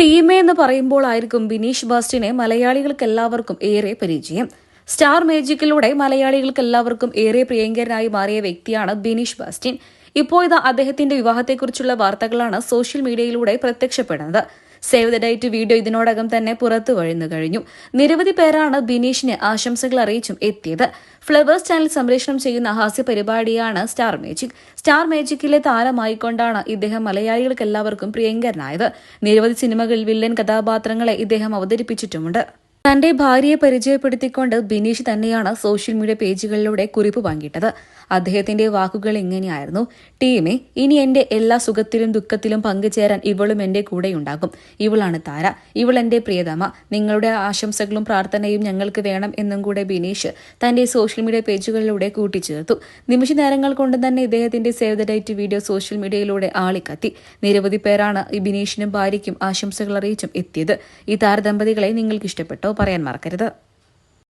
ടീമേ എന്ന് പറയുമ്പോഴായിരിക്കും ബിനീഷ് ബാസ്റ്റിനെ മലയാളികൾക്ക് എല്ലാവർക്കും ഏറെ പരിചയം. സ്റ്റാർ മേജിക്കിലൂടെ മലയാളികൾക്ക് എല്ലാവർക്കും ഏറെ പ്രിയങ്കരനായി മാറിയ വ്യക്തിയാണ് ബിനീഷ് ബാസ്റ്റിൻ. ഇപ്പോൾ ഇത് അദ്ദേഹത്തിന്റെ വിവാഹത്തെക്കുറിച്ചുള്ള വാർത്തകളാണ് സോഷ്യൽ മീഡിയയിലൂടെ പ്രത്യക്ഷപ്പെടുന്നത്. സേവ് ദ ഡേറ്റ് വീഡിയോ ഇതിനോടകം തന്നെ പുറത്തു വഴുന്നു കഴിഞ്ഞു. നിരവധി പേരാണ് ബിനീഷിന് ആശംസകൾ അറിയിച്ചും എത്തിയത്. ഫ്ലവേഴ്സ് ചാനൽ സംപ്രേഷണം ചെയ്യുന്ന ഹാസ്യ പരിപാടിയാണ് സ്റ്റാർ മേജിക്. സ്റ്റാർ മേജിക്കിലെ താരമായിക്കൊണ്ടാണ് ഇദ്ദേഹം മലയാളികൾക്ക് എല്ലാവർക്കും പ്രിയങ്കരനായത്. നിരവധി സിനിമകളിൽ വില്ലൻ കഥാപാത്രങ്ങളെ ഇദ്ദേഹം അവതരിപ്പിച്ചിട്ടുമുണ്ട്. തന്റെ ഭാര്യയെ പരിചയപ്പെടുത്തിക്കൊണ്ട് ബിനീഷ് തന്നെയാണ് സോഷ്യൽ മീഡിയ പേജുകളിലൂടെ കുറിപ്പ് പങ്കിട്ടത്. അദ്ദേഹത്തിന്റെ വാക്കുകൾ ഇങ്ങനെയായിരുന്നു. ടീമെ ഇനി എന്റെ എല്ലാ സുഖത്തിലും ദുഃഖത്തിലും പങ്കുചേരാൻ ഇവളും എന്റെ കൂടെയുണ്ടാകും. ഇവളാണ് താര. ഇവൾ എന്റെ പ്രിയതമ. നിങ്ങളുടെ ആശംസകളും പ്രാർത്ഥനയും ഞങ്ങൾക്ക് വേണം എന്നും കൂടെ ബിനീഷ് തന്റെ സോഷ്യൽ മീഡിയ പേജുകളിലൂടെ കൂട്ടിച്ചേർത്തു. നിമിഷ നേരങ്ങൾ കൊണ്ട് തന്നെ ഇദ്ദേഹത്തിന്റെ save the date video social മീഡിയയിലൂടെ ആളിക്കത്തി. നിരവധി പേരാണ് ബിനീഷിനും ഭാര്യയ്ക്കും ആശംസകൾ അറിയിച്ചും എത്തിയത്. ഈ താരദമ്പതികളെ നിങ്ങൾക്ക് ഇഷ്ടപ്പെട്ടോ പറയാൻ മറക്കരുത്.